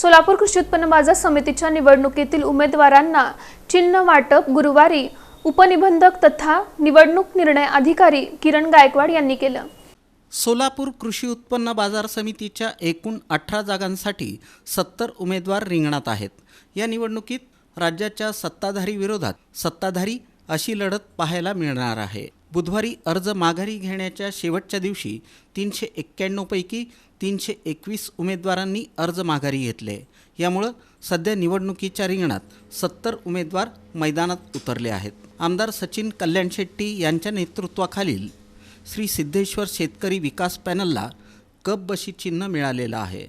सोलापूर कृषी उत्पन्न बाजार समितीच्या निवडणुकीतील उमेदवारांना चिन्ह वाटप गुरुवारी उपनिबंधक तथा निवडणूक निर्णय अधिकारी किरण गायकवाड यांनी केलं. सोलापूर कृषी उत्पन्न बाजार समितीच्या एकूण अठरा जागांसाठी सत्तर उमेदवार रिंगणात आहेत. या निवडणुकीत राज्याच्या सत्ताधारी विरोधात सत्ताधारी अशी लढत पाहायला मिळणार आहे. बुधवारी अर्ज माघारी घेण्याच्या शेवटच्या दिवशी तीनशे एक्क्याण्णवपैकी तीनशे एकवीस उमेदवारांनी अर्ज माघारी घेतले. यामुळं सध्या निवडणुकीच्या रिंगणात सत्तर उमेदवार मैदानात उतरले आहेत. आमदार सचिन कल्याण शेट्टी यांच्या नेतृत्वाखालील श्री सिद्धेश्वर शेतकरी विकास पॅनलला कप बशी चिन्ह मिळालेलं आहे.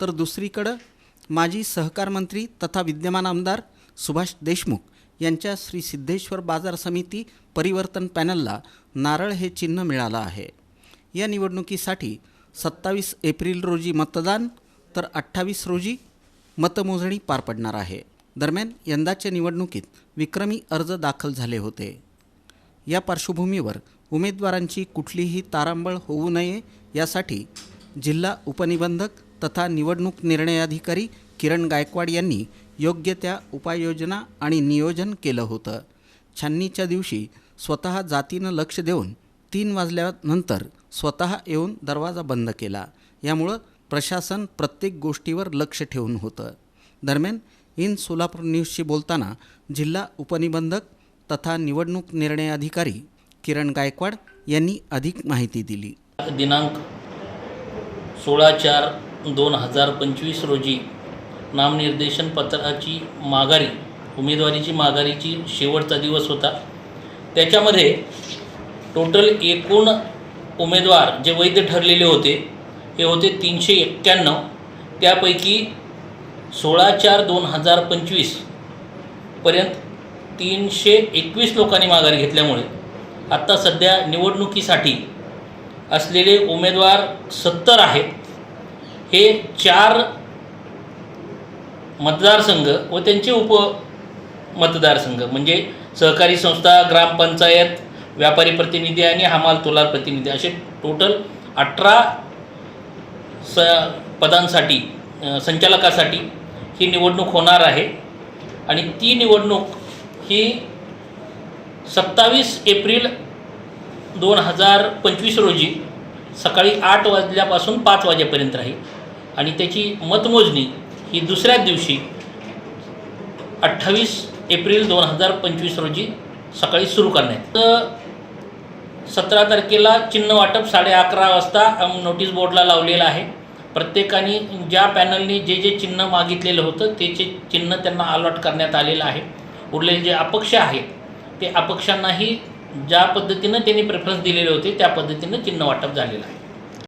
तर दुसरीकडं माजी सहकार मंत्री तथा विद्यमान आमदार सुभाष देशमुख यांच्या श्री सिद्धेश्वर बाजार समिती परिवर्तन पॅनलला नारळ हे चिन्ह मिळालं आहे. या निवडणुकीसाठी सत्तावीस एप्रिल रोजी मतदान तर अठ्ठावीस रोजी मतमोजणी पार पडणार आहे. दरम्यान यंदाच्या निवडणुकीत विक्रमी अर्ज दाखल झाले होते. या पार्श्वभूमीवर उमेदवारांची कुठलीही तारांबळ होऊ नये यासाठी जिल्हा उपनिबंधक तथा निवडणूक निर्णय अधिकारी किरण गायकवाड यांनी योग्य त्या उपाययोजना आणि नियोजन केलं होतं. छाननीच्या दिवशी स्वतः जातीनं लक्ष देऊन तीन वाजल्यानंतर स्वतः येऊन दरवाजा बंद केला. यामुळं प्रशासन प्रत्येक गोष्टीवर लक्ष ठेवून होतं. दरम्यान इन सोलापूर न्यूजशी बोलताना जिल्हा उपनिबंधक तथा निवडणूक निर्णय अधिकारी किरण गायकवाड यांनी अधिक माहिती दिली. दिनांक सोळा चार दोन हजार पंचवीस रोजी नामनिर्देशन पत्राची माघारी उमेदवारीची माघारीची शेवटचा दिवस होता. त्याच्यामध्ये टोटल एकूण उमेदवार जे वैध ठरलेले होते हे होते तीनशे एक्क्याण्णव. त्यापैकी सोळा चार दोन हजार पंचवीसपर्यंत तीनशे एकवीस लोकांनी माघार घेतल्यामुळे आत्ता सध्या निवडणुकीसाठी असलेले उमेदवार सत्तर आहेत. हे चार मतदारसंघ व त्यांचे उप मतदारसंघ म्हणजे सहकारी संस्था ग्रामपंचायत व्यापारी प्रतिनिधी आणि हमाल तोलार प्रतिनिधी असे टोटल अठरा स पदांसाठी संचालकासाठी ही निवडणूक होणार आहे. आणि ती निवडणूक ही सत्तावीस एप्रिल दोन हजार पंचवीस रोजी सकाळी आठ वाजल्यापासून पाच वाजेपर्यंत राहील. आणि त्याची मतमोजणी ही दुसऱ्या दिवशी अठ्ठावीस एप्रिल दोन हजार पंचवीस रोजी सकाळी सुरू करण्यात तर सतरा तारखेला चिन्ह वाटप साडे अकरा वाजता नोटीस बोर्डला लावलेलं आहे. प्रत्येकाने ज्या पॅनलने जे जे चिन्ह मागितलेलं होतं ते जे चिन्ह त्यांना अलॉट करण्यात आलेलं आहे. उरलेले जे अपक्ष आहेत ते अपक्षांनाही ज्या पद्धतीनं त्यांनी प्रेफरन्स दिलेले होते त्या पद्धतीनं चिन्ह वाटप झालेलं आहे.